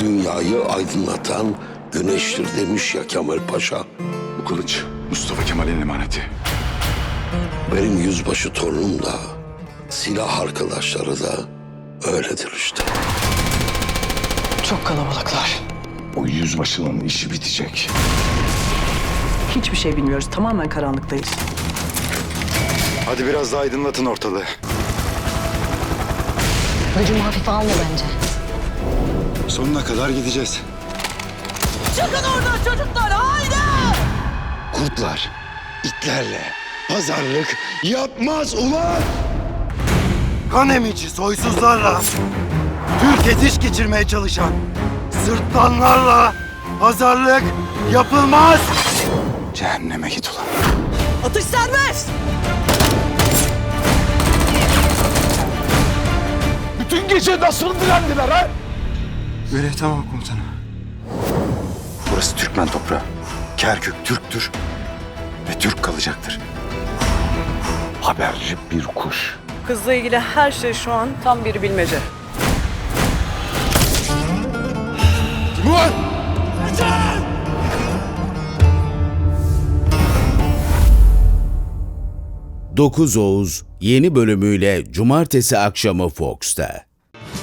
dünyayı aydınlatan güneştir demiş ya Kemal Paşa. Bu kılıç Mustafa Kemal'in emaneti. Benim yüzbaşı torunum da silah arkadaşları da öyledir işte. Çok kalabalıklar. O yüzbaşının işi bitecek. Hiçbir şey bilmiyoruz. Tamamen karanlıktayız. Hadi biraz daha aydınlatın ortalığı. Gücümü hafife alma bence. Sonuna kadar gideceğiz. Kurtlar itlerle pazarlık yapmaz ulan! kan emici soysuzlarla, Türk etiş geçirmeye çalışan sırtlanlarla pazarlık yapılmaz. Cehenneme git ulan. Atış serbest! Bütün gece nasıl direndiler ha? Görev tamam komutanım. Burası Türkmen toprağı. Kerkük Türktür ve Türk kalacaktır. Haberci bir kuş. Kızla ilgili her şey şu an tam bir bilmece. Muhan! Dokuz Oğuz yeni bölümüyle cumartesi akşamı Fox'ta.